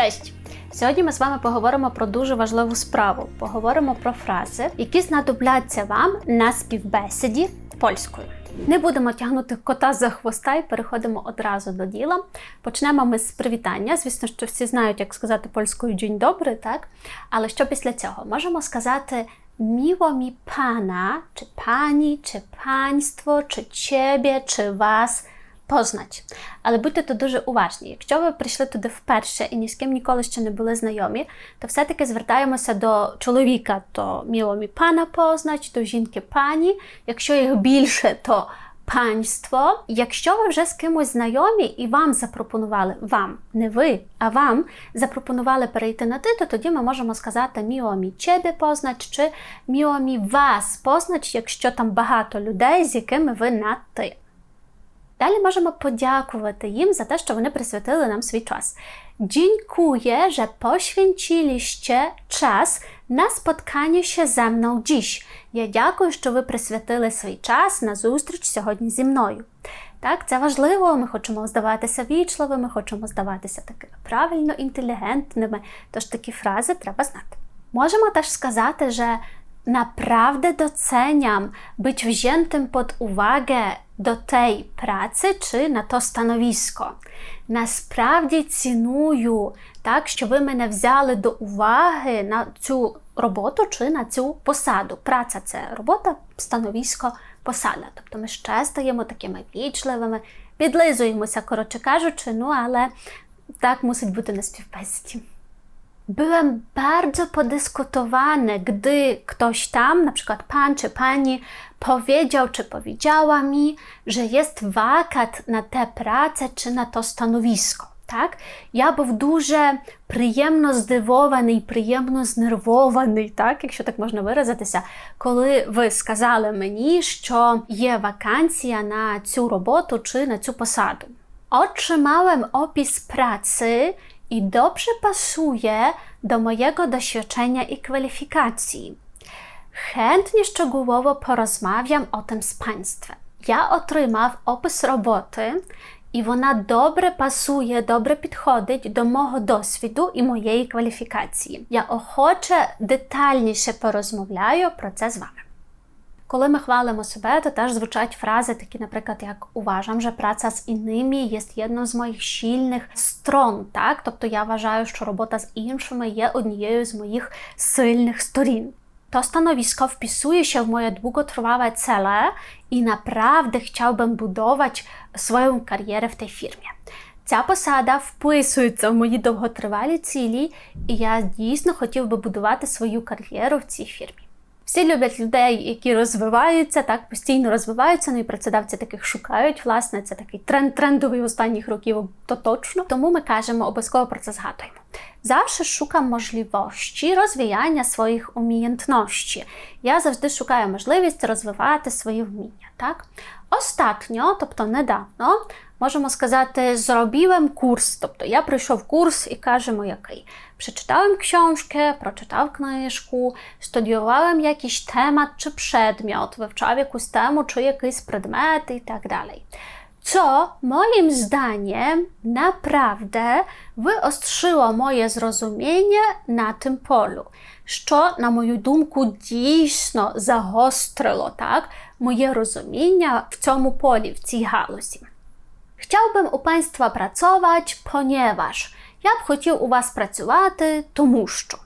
Cześć! Сьогодні ми з вами поговоримо про дуже важливу справу. Поговоримо про фрази, які знадобляться вам на співбесіді польською. Не будемо тягнути кота за хвоста і переходимо одразу до діла. Почнемо ми з привітання. Звісно, що всі знають, як сказати польською «Dzień добрий, так? Але що після цього? Можемо сказати miło mi pana, чи пані, чи панство, чи ciebie, чи вас познать. Але будьте тут дуже уважні. Якщо ви прийшли туди вперше і ні з ким ніколи ще не були знайомі, то все-таки звертаємося до чоловіка, то міло мі пана познать, до жінки пані. Якщо їх більше, то панство. Якщо ви вже з кимось знайомі і вам запропонували, вам, не ви, а вам запропонували перейти на ти, то тоді ми можемо сказати міо мі чебі познач чи міо мі вас познач, якщо там багато людей, з якими ви на ти. Далі можемо подякувати їм за те, що вони присвятили нам свій час. Dziękuję, że poświęciliście czas на spotkanie się ze mną dziś. Я дякую, що ви присвятили свій час на зустріч сьогодні зі мною. Так, це важливо. Ми хочемо здаватися вічливими, хочемо здаватися такими правильно інтелігентними. Тож такі фрази треба знати. Możemy też сказати, że naprawdę doceniam być wziętym pod uwagę do tej pracy czy na to stanowisko. Насправді ціную, так, що ви мене взяли до уваги на цю роботу чи на цю посаду. Праця це робота, становисько, посада. Тобто ми ще стаємо такими вічливими, підлизуємося, коротше кажучи, ну але так мусить бути на співбесіді. Byłem bardzo podyskutowany, gdy ktoś tam, na przykład pan czy pani, powiedział czy powiedziała mi, że jest wakat na tę pracę czy na to stanowisko. Так? Я був дуже приємно здивований, приємно знервований, так, якщо так можна виразитися, коли ви сказали мені, що є вакансія на цю роботу чи на цю посаду. Otrzymałem opis pracy i dobrze pasuje do mojego doświadczenia i kwalifikacji. Chętnie szczegółowo porozmawiam o tym z Państwem. Я отримав опис роботи, і вона добре пасує, добре підходить до мого досвіду і моєї кваліфікації. Я охоче детальніше порозмовляю про це з вами. Коли ми хвалимо себе, то теж звучать фрази, такі, наприклад, як уважам, що праця з інними є одною з моїх щільних строн. Так? Тобто я вважаю, що робота з іншими є однією з моїх сильних сторін. To stanowisko wpisuje się w moje długotrwałe cele i naprawdę chciałbym budować swoją karierę w tej firmie. Ця посада вписується в мої довготривалі цілі, і я дійсно хотів би будувати свою кар'єру в цій фірмі. Всі люблять людей, які розвиваються, так постійно розвиваються. Ну і працедавці таких шукають. Власне, це такий тренд трендовий останніх років, то точно. Тому ми кажемо, обов'язково про це згадуємо. Zawsze szukam możliwości rozwijania swoich umiejętności. Я завжди шукаю можливість розвивати свої вміння. Так? Ostatnio, тобто недавно, можемо сказати, зробивłem курс. Тобто я пройшов курс і кажемо, який. Przeczytałem książkę, przeczytał kniżkę, studiowałem jakiś temat czy przedmiot, wywczał jakąś temu czy jakiś предмет i tak dalej. Co moim zdaniem naprawdę wyostrzyło moje zrozumienie na tym polu. Що, на мою думку, дійсно загострило так, моє розуміння в цьому полі, в цій галузі. Chciałbym u Państwa pracować, ponieważ я б хотів у вас працювати, тому що.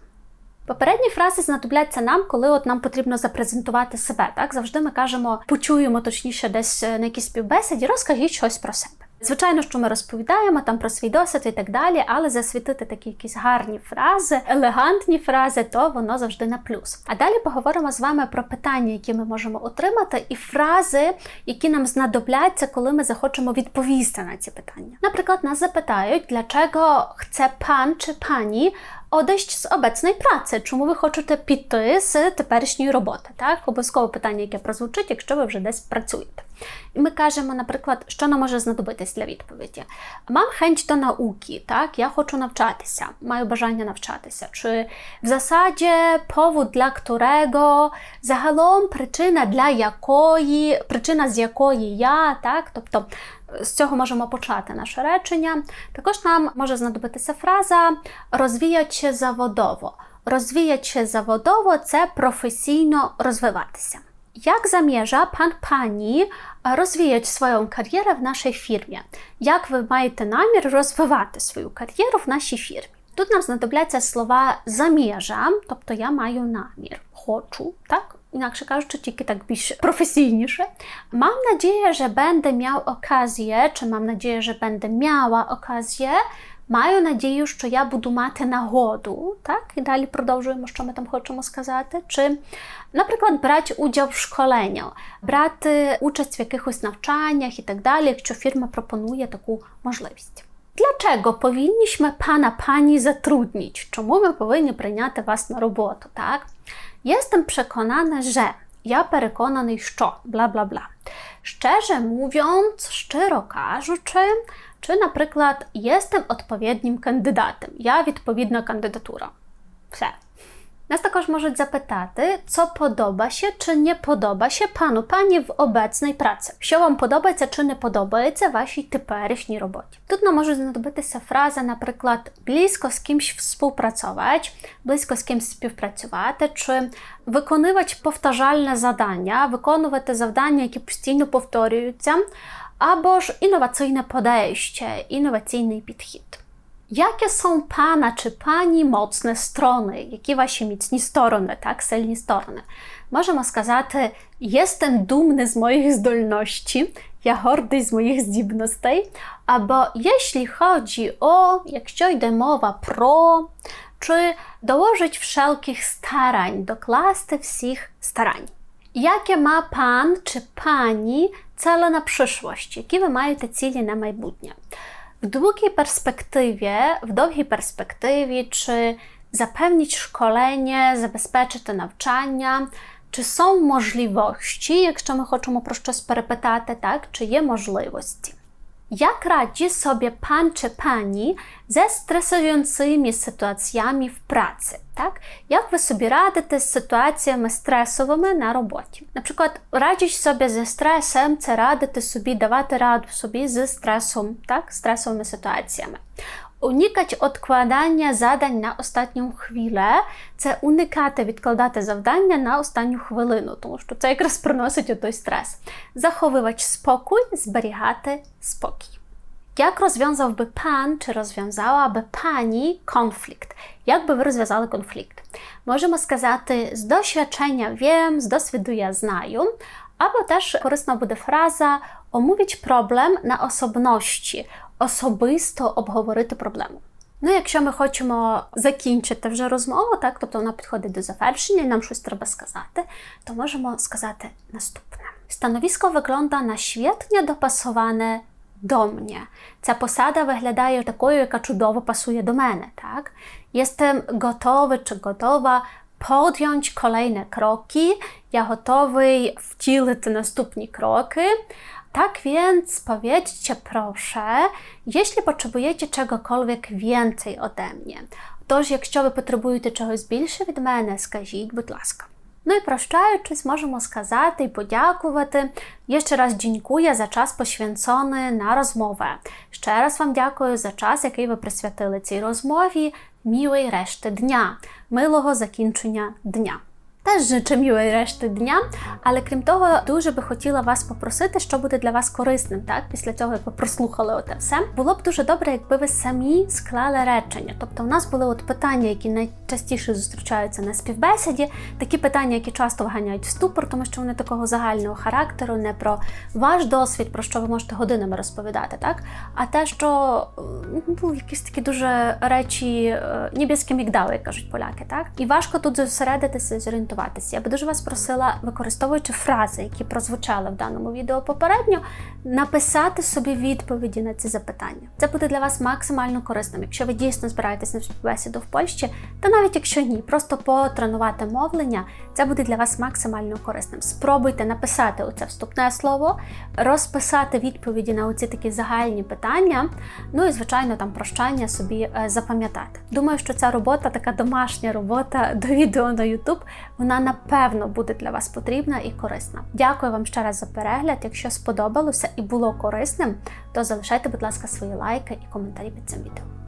Попередні фрази знадобляться нам, коли от нам потрібно запрезентувати себе. Так завжди ми кажемо, почуємо точніше, десь на якійсь співбесіді, розкажіть щось про себе. Звичайно, що ми розповідаємо там про свій досвід і так далі, але засвітити такі якісь гарні фрази, елегантні фрази, то воно завжди на плюс. А далі поговоримо з вами про питання, які ми можемо отримати, і фрази, які нам знадобляться, коли ми захочемо відповісти на ці питання. Наприклад, нас запитають, для чого це пан чи пані odejść з obecnej pracy. Чому ви хочете піти з теперішньої роботи? Так, обов'язкове питання, яке прозвучить, якщо ви вже десь працюєте. І ми кажемо, наприклад, що нам може знадобитись для відповіді. Мам хенч до науки, так, я хочу навчатися, маю бажання навчатися. Чи в засаді повод для którego, загалом причина для якої, причина з якої я, так, тобто З цього можемо почати наше речення. Також нам може знадобитися фраза розвіячи заводово. Розвіячи заводово це професійно розвиватися. Jak zamierza pan pani rozwijać swoją karierę w naszej firmie? Як ви маєте намір розвивати свою кар'єру в нашій фірмі? Тут нам знадобляться слова заміжам, тобто я маю намір, хочу, так? Інакше кажучи, тільки так більш професійніше. Mam nadzieję, że będę miał okazję, чи mam nadzieję, że będę miała okazję. Маю надію, що я буду мати нагоду, так? І далі продовжуємо, що ми там хочемо сказати. Чи, наприклад, брати уділ в школенню, брати участь в якихось навчаннях і так далі, якщо фірма пропонує таку можливість. Dlaczego powinniśmy pana pani zatrudnić? Чому ми повинні прийняти вас на роботу? Так? Jestem przekonana, że. Я переконаний, що бла бла бла. Szczerze mówiąc, щиро кажучи, чи, наприклад, jestem odpowiednim kandydatem. Я відповідна кандидатура. Все. Нас також можуть запитати, co podoba się чи не podoba się panu пані в обecnej праці. Що вам подобається чи не подобається вашій теперішній роботі. Тут нам може знадобитися фраза, наприклад, близько з кимсь співпрацювати, близько з кимсь співпрацювати, чи виконувати повтажальне завдання, виконувати завдання, які постійно повторюються, або ж інноваційне подejście, інноваційний підхід. Jakie są Pana czy Pani mocne strony? Які ваші міцні сторони, так, сильні сторони? Можемо сказати, jestem dumny z moich zdolności, я гордий з моїх здібностей. Або jeśli chodzi o, якщо йде мова про, чи dołożyć wszelkich starań, докласти всіх старань. Jakie ma Pan czy Pani cele na przyszłość? Які ви маєте цілі на майбутнє? W długiej perspektywie, w довгій перспективі, чи zapewnić szkolenie, забезпечити навчання, чи są можливості, якщо ми хочемо про щось перепитати, так, чи є можливості. jak radzi sobie pan czy pani ze stresującymi sytuacjami w pracy, tak? Jak wy sobie radzicie z sytuacjami stresowymi na robocie? Na przykład radzisz sobie ze stresem, czy radzicie sobie dawać radę sobie ze stresem, tak? Stresowymi sytuacjami. Unikać odkładania zadań na ostatnią chwilę це уникати відкладати завдання на останню хвилину, тому що це якраз приносить отой стрес. Заховувати спокій, зберігати спокій. Jak rozwiązałby pan, czy rozwiązałaby pani konflikt? Jak by wy rozwiązali konflikt? Możemy сказати з doświadczenia wiem, z doswiadu ja знаю, або теж корисна буде фраза omówić problem на osobności, особисто обговорити проблему. Ну, якщо ми хочемо закінчити вже розмову, так, тобто вона підходить до завершення і нам щось треба сказати, то можемо сказати наступне. Stanowisko wygląda na świetnie dopasowane do mnie. Ця посада виглядає такою, яка чудово пасує до мене. Так? Jestem gotowy czy gotowa podjąć kolejne kroki. Ja gotowy wcielić następne kroki. Tak więc powiedzcie proszę, jeśli potrzebujecie czegokolwiek więcej ode mnie. Тож, якщо ви потребуєте чогось більше від мене, скажіть, будь ласка. Ну і прощаючись, можемо сказати і подякувати. Я ще раз дякую за час poświęcony на розмову. Ще раз вам дякую за час, який ви присвятили цій розмові. Мілої решти дня, милого закінчення дня. Теж miłej решти дня, але крім того, дуже би хотіла вас попросити, що буде для вас корисним, так? Після цього, як ви прослухали оте все. Було б дуже добре, якби ви самі склали речення. Тобто, у нас були от питання, які найчастіше зустрічаються на співбесіді, такі питання, які часто вганяють в ступор, тому що вони такого загального характеру, не про ваш досвід, про що ви можете годинами розповідати, так? А те, що ну, якісь такі дуже речі, небескі мігдали, як кажуть поляки, так? І важко тут зосередитися, зорієнтуватися. Я би дуже вас просила, використовуючи фрази, які прозвучали в даному відео попередньо, написати собі відповіді на ці запитання. Це буде для вас максимально корисним, якщо ви дійсно збираєтесь на співбесіду в Польщі, та навіть якщо ні, просто потренувати мовлення, це буде для вас максимально корисним. Спробуйте написати оце вступне слово, розписати відповіді на оці такі загальні питання, ну і, звичайно, там прощання собі запам'ятати. Думаю, що ця робота, така домашня робота до відео на YouTube, Вона напевно буде для вас потрібна і корисна. Дякую вам ще раз за перегляд. Якщо сподобалося і було корисним, то залишайте, будь ласка, свої лайки і коментарі під цим відео.